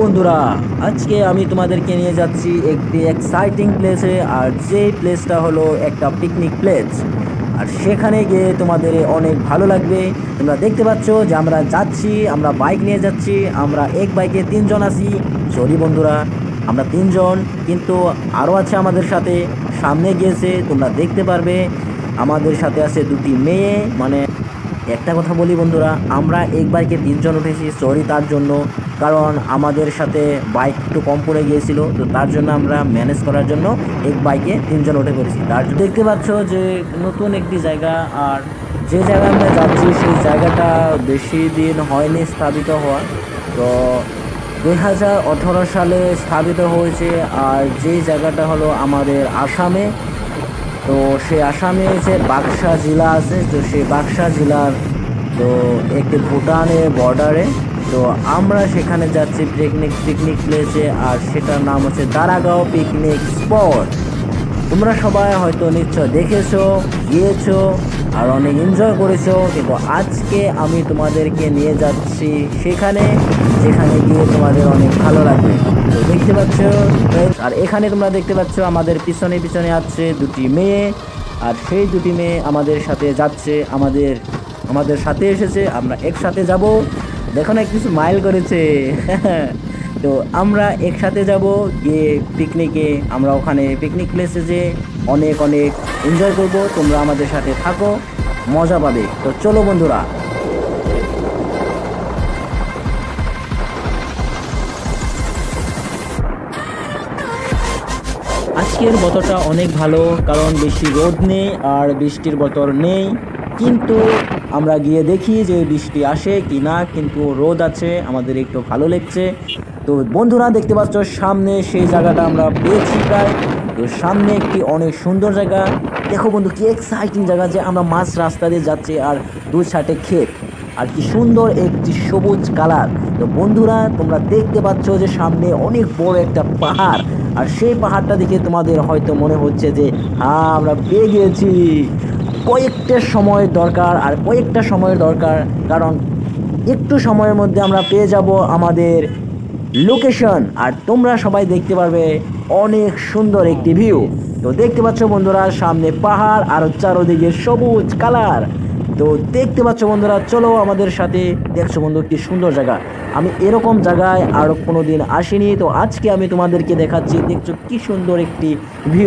বন্ধুরা, আজকে আমি তোমাদেরকে নিয়ে যাচ্ছি একটি এক্সাইটিং প্লেসে আর যে প্লেসটা হলো একটা পিকনিক প্লেস আর সেখানে গিয়ে তোমাদের অনেক ভালো লাগবে। তোমরা দেখতে পাচ্ছ যে আমরা যাচ্ছি, আমরা বাইক নিয়ে যাচ্ছি, আমরা এক বাইকে তিনজন আছি। সরি বন্ধুরা, আমরা তিনজন, কিন্তু আরও আছে আমাদের সাথে। সামনে গিয়েছে, তোমরা দেখতে পারবে। আমাদের সাথে আছে দুটি মেয়ে মানে একটা কথা বলি বন্ধুরা, আমরা এক বাইকে তিনজন উঠেছি সরি তার জন্য। কারণ আমাদের সাথে বাইক একটু কম পড়ে গিয়েছিল, তো তার জন্য আমরা ম্যানেজ করার জন্য এক বাইকে তিনজন উঠে পড়েছি। তার দেখতে পাচ্ছ যে নতুন একটি জায়গা, আর যে জায়গায় আমরা যাচ্ছি সেই জায়গাটা বেশি দিন হয়নি স্থাপিত হওয়া তো দুই হাজার আঠারো সালে স্থাপিত হয়েছে, আর যে জায়গাটা হলো আমাদের আসামে, তো সে আসামে যে বাক্সা জেলা আছে, তো সেই বাক্সা জেলার, তো একটি ভুটানের বর্ডারে তো আমরা সেখানে যাচ্ছি পিকনিক পিকনিক প্লেসে আর সেটার নাম হচ্ছে দারাগাঁও পিকনিক স্পট তোমরা সবাই হয়তো নিশ্চয় দেখেছ, গিয়েছো আর অনেক এনজয় করেছ, কিন্তু আজকে আমি তোমাদেরকে নিয়ে যাচ্ছি সেখানে, যেখানে গিয়ে তোমাদের অনেক ভালো লাগবে। তো দেখতে পাচ্ছ আর এখানে তোমরা দেখতে পাচ্ছ আমাদের পিছনে পিছনে আছে দুটি মেয়ে আর সেই দুটি মেয়ে আমাদের সাথে যাচ্ছে, আমাদের আমাদের সাথে এসেছে, আমরা একসাথে যাব। দেখো না, কিছু মাইল করেছে। তো আমরা একসাথে যাব, গিয়ে পিকনিকে আমরা ওখানে পিকনিক প্লেসে যে অনেক অনেক এনজয় করব। তোমরা আমাদের সাথে থাকো, মজা পাবে। তো চলো বন্ধুরা। আজকের বতরটা অনেক ভালো, কারণ বেশি রোদ নেই আর বৃষ্টির বতর নেই। কিন্তু আমরা গিয়ে দেখি যে বৃষ্টি আসে কি না, কিন্তু রোদ আছে, আমাদের একটু ভালো লাগছে। তো বন্ধুরা, দেখতে পাচ্ছ, সামনে সেই জায়গাটা আমরা পেয়েছি প্রায়। তো সামনে একটি অনেক সুন্দর জায়গা। দেখো বন্ধু, কি এক্সাইটিং জায়গা যে আমরা মাঝ রাস্তা দিয়ে যাচ্ছি আর দুই সাইডে ক্ষেত। আর কি সুন্দর একটি সবুজ কালার। তো বন্ধুরা, তোমরা দেখতে পাচ্ছ যে সামনে অনেক বড় একটা পাহাড়। আর সেই পাহাড়টা দেখে তোমাদের হয়তো মনে হচ্ছে যে হ্যাঁ আমরা পেয়ে গিয়েছি। কয়েকটা সময় দরকার আর কয়েকটা সময়ের দরকার, কারণ একটু সময়ের মধ্যে আমরা পেয়ে যাব আমাদের লোকেশন আর তোমরা সবাই দেখতে পারবে অনেক সুন্দর একটি ভিউ তো দেখতে পাচ্ছ বন্ধুরা, সামনে পাহাড় আর চারোদিকে সবুজ কালার। তো দেখতে পাচ্ছ বন্ধুরা, চলো আমাদের সাথে। দেখছ বন্ধু, কি সুন্দর জায়গা। আমি এরকম জায়গায় আর কোনো দিন আসিনি, তো আজকে আমি তোমাদেরকে দেখাচ্ছি, দেখছ কি সুন্দর একটি ভিউ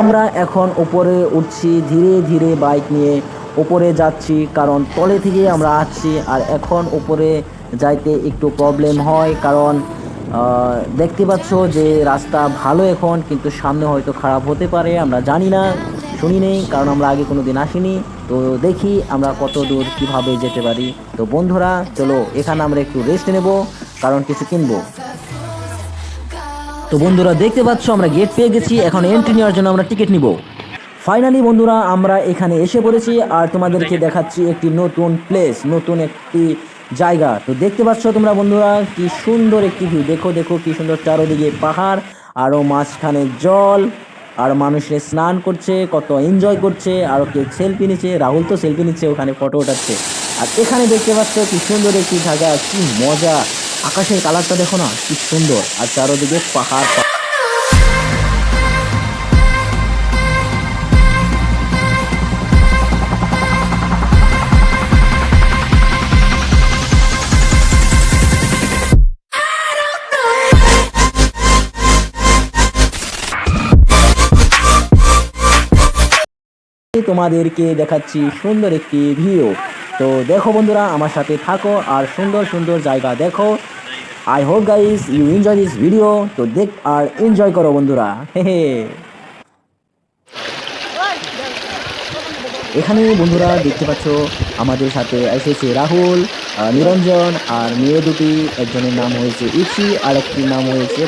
আমরা এখন উপরে উঠছি, ধীরে ধীরে বাইক নিয়ে উপরে যাচ্ছি, কারণ তলে থেকে আমরা আসছি আর এখন উপরে যাইতে একটু প্রবলেম হয়, কারণ দেখতে পাচ্ছ যে রাস্তা ভালো এখন, কিন্তু সামনে হয়তো খারাপ হতে পারে, আমরা জানি না, শুনি নেই, কারণ আমরা আগে কোনো দিন আসিনি। তো দেখি আমরা কত দূর কীভাবে যেতে পারি। তো বন্ধুরা, চলো এখানে আমরা একটু রেস্ট নেব, কারণ কিছু কিনবো। তো বন্ধুরা দেখতে পাচ্ছ আমরা গেট পেয়ে গেছি। এখন এন্ট্রি নেওয়ার জন্য আমরা টিকিট নিব। ফাইনালি বন্ধুরা আমরা এখানে এসে পড়েছি আর তোমাদেরকে দেখাচ্ছি একটি নতুন প্লেস নতুন একটি জায়গা। তো দেখতে পাচ্ছ তোমরা বন্ধুরা কি সুন্দর একটি ভিউ দেখো দেখো কি সুন্দর চারোদিকে পাহাড় আরও মাঝখানে জল আর মানুষের স্নান করছে কত এনজয় করছে আর কেউ সেলফি নিচ্ছে। রাহুল তো সেলফি নিচ্ছে ওখানে ফটো ওঠাচ্ছে আর এখানে দেখতে পাচ্ছ কি সুন্দর একটি জায়গা কি মজা। আকাশের কালারটা দেখো না, কি সুন্দর। আর চারোদিকে পাহাড় তোমাদেরকে দেখাচ্ছি সুন্দর একটি ভিউ। তো দেখো বন্ধুরা, আমার সাথে থাকো আর সুন্দর সুন্দর জায়গা দেখো। I hope guys you enjoy this video তো দেখ আর এনজয় করো বন্ধুরা। হে এখানে বন্ধুরা দেখতে পাচ্ছ আমাদের সাথে এসেছে রাহুল নিরঞ্জন আর মেয়ে দুটি। একজনের নাম হয়েছে ইচি আর একটির নাম হয়েছে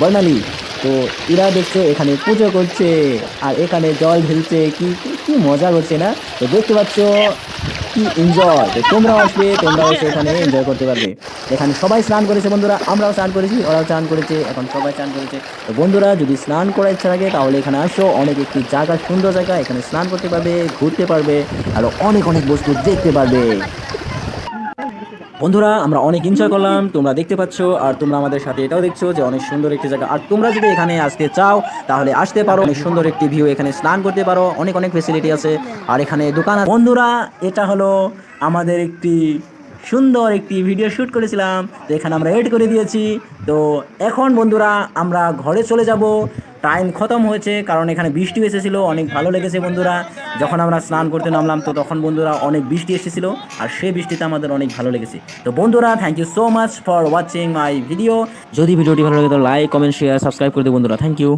বর্ণালী। তো এরা দেখছ এখানে পুজো করছে আর এখানে জল ঢেলছে। কি, কি- মজা করছে না? তো দেখতে পাচ্ছ কি এনজয় তোমরা আসবে তোমরা এসে এখানে এনজয় করতে পারবে। এখানে সবাই স্নান করেছে বন্ধুরা, আমরাও স্নান করেছি, ওরাও স্নান করেছে, এখন সবাই স্নান করেছে। তো বন্ধুরা, যদি স্নান করার ইচ্ছা থাকে, তাহলে এখানে আসো। অনেক একটি জায়গা, সুন্দর জায়গা, এখানে স্নান করতে পারবে, ঘুরতে পারবে, আর অনেক অনেক বস্তু দেখতে পারবে। বন্ধুরা, আমরা অনেক এনজয় করলাম, তোমরা দেখতে পাচ্ছ, আর তোমরা আমাদের সাথে এটাও দেখছ যে অনেক সুন্দর একটি জায়গা। আর তোমরা যদি এখানে আসতে চাও, তাহলে আসতে পারো, অনেক সুন্দর একটি ভিউ এখানে স্নান করতে পারো, অনেক অনেক ফেসিলিটি আছে। আর এখানে দোকান বন্ধুরা, এটা হলো আমাদের একটি সুন্দর একটি ভিডিও শ্যুট করেছিলাম। তো এখানে আমরা এড করে দিয়েছি। তো এখন বন্ধুরা, আমরা ঘরে চলে যাব। টাইম খতম হয়েছে, কারণ এখানে বৃষ্টি এসেছিল, অনেক ভালো লেগেছে বন্ধুরা। যখন আমরা স্নান করতে নামলাম, তো তখন বন্ধুরা অনেক বৃষ্টি এসেছিল, আর সেই বৃষ্টিতে আমাদের অনেক ভালো লেগেছে। তো বন্ধুরা thank you so much for watching my video যদি ভিডিওটি ভালো লাগে, তো লাইক কমেন্ট শেয়ার সাবস্ক্রাইব করে দিও বন্ধুরা। Thank you